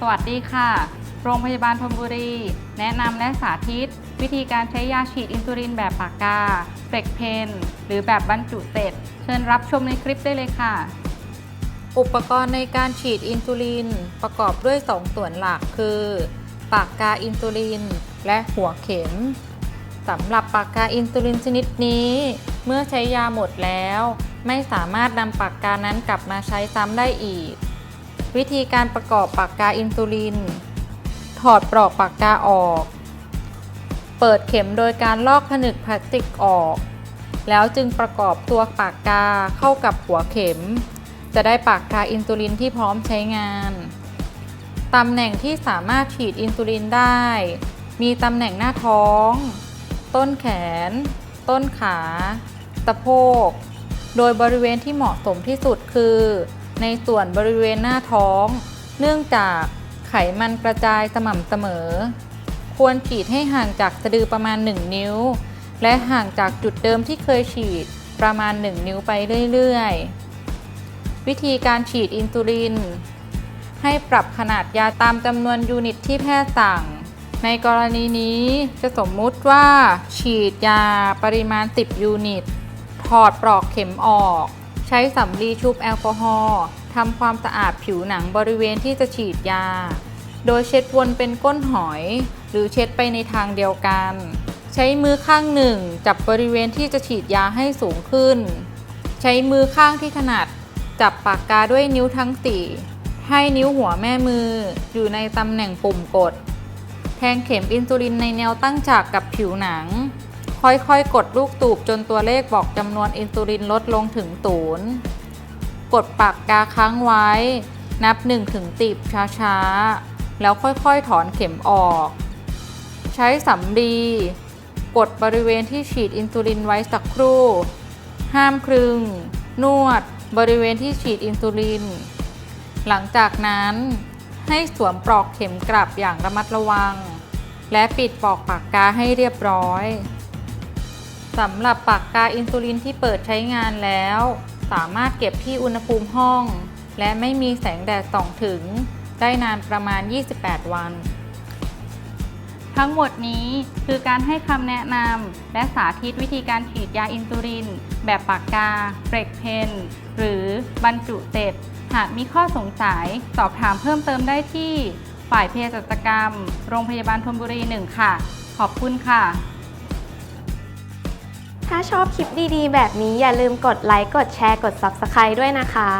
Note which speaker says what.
Speaker 1: สวัสดีค่ะ โรงพยาบาลธนบุรี แนะนำและสาธิต วิธีการใช้ยาฉีดอินซูลินแบบปากกาเฟกเพน หรือแบบบรรจุเสร็จ เชิญรับชมในคลิปได้เลยค่ะ อุปกรณ์ในการฉีดอินซูลินประกอบด้วย 2 ส่วนหลักคือ ปากกาอินซูลิน และหัวเข็มสำหรับปากกาอินซูลินชนิดนี้ เมื่อใช้ยาหมดแล้ว ไม่สามารถนำปากกานั้นกลับมาใช้ซ้ำได้อีก วิธีการประกอบปากกาอินซูลิน ถอดปลอกปากกาออก เปิดเข็มโดยการลอกผนึกพลาสติกออก แล้วจึงประกอบตัวปากกาเข้ากับหัวเข็ม จะได้ปากกาอินซูลินที่พร้อมใช้งานตำแหน่งที่สามารถฉีดอินซูลินได้ มีตำแหน่งหน้าท้อง ต้นแขน ต้นขา สะโพก โดยบริเวณที่เหมาะสมที่สุดคือ ในส่วนบริเวณหน้าท้อง เนื่องจากไขมันกระจายสม่ำเสมอ ควรฉีดให้ห่างจากสะดือประมาณ 1 นิ้ว และห่างจากจุดเดิมที่เคยฉีดประมาณ 1 นิ้วไปเรื่อยๆ วิธีการฉีดอินซูลิน ให้ปรับขนาดยาตามจำนวนยูนิตที่แพทย์สั่ง ในกรณีนี้จะสมมุติว่า ฉีดยาปริมาณ 10 ยูนิต ถอดปลอกเข็มออก ใช้สำลีชุบแอลกอฮอล์ทำความสะอาดผิวหนังบริเวณที่จะฉีดยา โดยเช็ดวนเป็นก้นหอย หรือเช็ดไปในทางเดียวกัน ใช้มือข้างหนึ่งจับบริเวณที่จะฉีดยาให้สูงขึ้น ใช้มือข้างที่ถนัด จับปากกาด้วยนิ้วทั้งสี่ให้นิ้วหัวแม่มืออยู่ในตำแหน่งปุ่มกด แทงเข็มอินซูลินในแนวตั้งฉากกับผิวหนัง ค่อยๆ กดลูกตูบจนตัวเลขบอกจำนวนอินซูลินลดลงถึงศูนย์กดปากกาค้างไว้ นับ1ถึงติบช้าๆ แล้วค่อยๆ ถอนเข็มออก ใช้สำลีกดบริเวณที่ฉีดอินซูลินไว้สักครู่ ห้ามคลึง นวด บริเวณที่ฉีดอินซูลิน หลังจากนั้นให้สวมปลอกเข็มกลับอย่างระมัดระวัง และปิดปลอกปากกาให้เรียบร้อย สำหรับปากกาอินซูลินที่เปิดใช้งานแล้ว สามารถเก็บที่อุณหภูมิห้อง และไม่มีแสงแดดส่องถึง ได้นานประมาณ 28 วัน ทั้งหมดนี้คือการให้คำแนะนำและสาธิตวิธีการฉีดยาอินซูลิน แบบปากกาเฟรกเพนหรือบรรจุเสร็จหากมีข้อสงสัยสอบถามเพิ่มเติมได้ที่ ฝ่ายเภสัชกรรม โรงพยาบาลธนบุรี 1 ค่ะ ขอบคุณค่ะ
Speaker 2: ถ้าชอบคลิปดีๆ แบบนี้อย่าลืมกดไลค์ กดแชร์ กด Subscribe ด้วยนะคะ